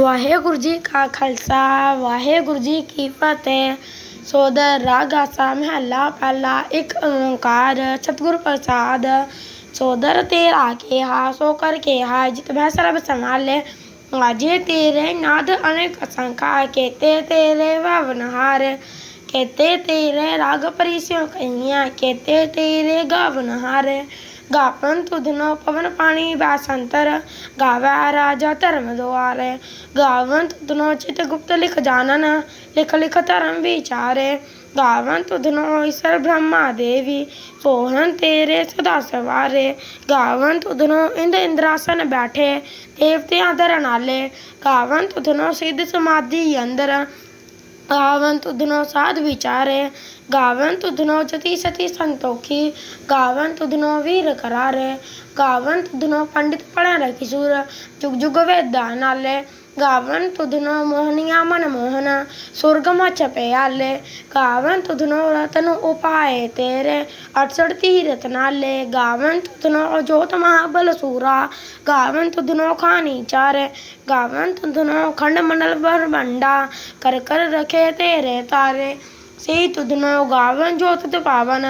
ਵਾਹਿਗੁਰੂ ਜੀ ਕਾ ਖਾਲਸਾ, ਵਾਹਿਗੁਰੂ ਜੀ ਕੀ ਫਤਿਹ। ਸੋਦਰ, ਰਾਗ ਆਸਾ ਮਹੱਲਾ ਪਹਿਲਾ ਇੱਕ ਓੰਕਾਰ, ਸਤਿਗੁਰ ਪ੍ਰਸਾਦ। ਸੋਦਰ ਤੇਰਾ ਕਿਹਾ, ਸੋ ਕਰ ਕਿਹਾ, ਜਿਤ ਬਹਿ ਸਰਬ ਸੰਭਾਲੇ। ਵਾਜੇ ਤੇਰੇ ਨਾਦ ਅਨੇਕ ਅਸੰਖਾ ਕੇਤੇ ਤੇਰੇ ਵਵਨਹਾਰ। ਕੇਤੇ ਤੇਰੇ ਰਾਗ ਪਰਿਸਿਓ ਕਈਆਂ, ਕੇਤੇ ਤੇਰੇ ਗਾਵਨਹਾਰ। ਗਾਵਨ ਤੁਧਨੋ ਪਵਨ ਪਾਣੀ ਬਾਸੰਤਰ ਗਾਵੈ ਰਾਜਾ ਧਰਮ ਦੁਆਰੇ। ਗਾਵਨ ਤੁਧਨੋ ਚਿਤ ਗੁਪਤ ਲਿਖ ਜਾਣਨ, ਲਿਖ ਲਿਖ ਧਰਮ ਵਿਚਾਰੇ। ਗਾਵਨ ਤੁਧਨੋ ਈਸ਼ਰ ਬ੍ਰਹਮਾ ਦੇਵੀ, ਸੋਹਣ ਤੇਰੇ ਸਦਾ ਸਵਾਰੇ। ਗਾਵਨ ਤੁਧਨੋ ਇੰਦ ਇੰਦਰਾਸਨ ਬੈਠੇ, ਦੇਵਤਿਆਂ ਦਰ ਨਾਲੇ ਗਾਵਨ ਤੁਧਨੋ ਸਿੱਧ ਸਮਾਧੀ ਅੰਦਰ ਗਾਵਨ ਤੁਧਨੋ ਸਾਧ ਵਿਚਾਰੇ, ਗਾਵਨ ਤੁਧਨੋ ਜਤੀ ਸਤੀ ਸੰਤੋਖੀ, ਗਾਵਨ ਤੁਧਨੋ ਵੀਰ ਕਰਾਰੇ, ਗਾਵਨ ਤੁਧਨੋ ਪੰਡਿਤ ਪੜ੍ਹਿਆ ਰਖੀ ਸੂਰ ਜੁਗ ਜੁਗ ਵੇਦਾਂ ਨਾਲੇ। ਗਾਵਨ ਤੁਧਨੋ ਮੋਹਨੀਆ ਮਨ ਮੋਹਨ ਸੁਰਗਮ ਚਪਿਆਲੇ ਗਾਵਨ ਤੁਧਨੋ ਰਤਨ ਉਪਾਏ ਤੇਰੇ 68 ਤੀਰਤ ਨਾਲੇ। ਗਾਵਨ ਤੁਧਨੋ ਜੋਤ ਮਹਾਬਲ ਸੂਰਾ ਗਾਵਨ ਤੁਧਨੋ ਖਾਨੀ ਚਾਰੇ। ਗਾਵਨ ਤੁਧਨੋ ਖੰਡ ਮੰਡਲ ਬਰਬੰਡਾ ਕਰ ਕਰ ਰਖੇ ਤੇਰੇ ਤਾਰੇ। ਸੇ ਤੁਧਨੋ ਗਾਵਨ ਜੋਤ ਤੁਧ ਪਾਵਨ,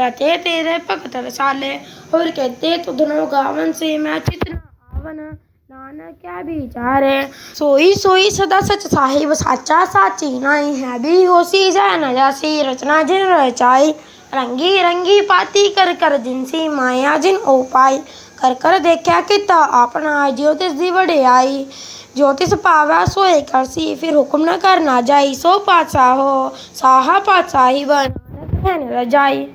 ਰਤੇ ਤੇਰੇ ਭਗਤ ਰਸਾਲੇ। ਹੋਰ ਕਹਤੇ ਤੁਧਨੋ ਗਾਵਨ ਸੇ ਮੈਂ ਚਿਤਨ ਆਵਨ। ਨਾਨਕ ਕਿਆ ਵਿਚਾਰੇ ਸੋਈ ਸੋਈ ਸਦਾ ਸਚ ਸਾਹਿਬ ਸਾਚਾ ਸਾਚੀ ਨਾਈ ਹੈ ਵੀ ਹੋਸੀ ਜੈ ਨ ਜਾਸੀ, ਰਚਨਾ ਜਿਨ ਰਚਾਈ। ਰੰਗੀ ਰੰਗੀ ਪਾਤੀ ਕਰ ਕਰ ਜਿਨਸੀ ਮਾਇਆ ਜਿਨ ਉਪਾਈ ਕਰ ਕਰ ਦੇਖਿਆ ਕੀਤਾ ਆਪਣਾ ਜਿਉ ਤਿਸ ਦੀ ਵਡਿਆਈ। ਜੋ ਤਿਸ ਭਾਵੈ ਸੋਏ ਕਰਸੀ ਫਿਰ ਹੁਕਮ ਨ ਕਰਨਾ ਜਾਈ। ਸੋ ਪਾਤਸ਼ਾਹ ਹੋ, ਸਾਹਾ ਪਾਤਸ਼ਾਹੀ ਬਨ ਨਾਨਕ ਹੈ ਰਜਾਈ।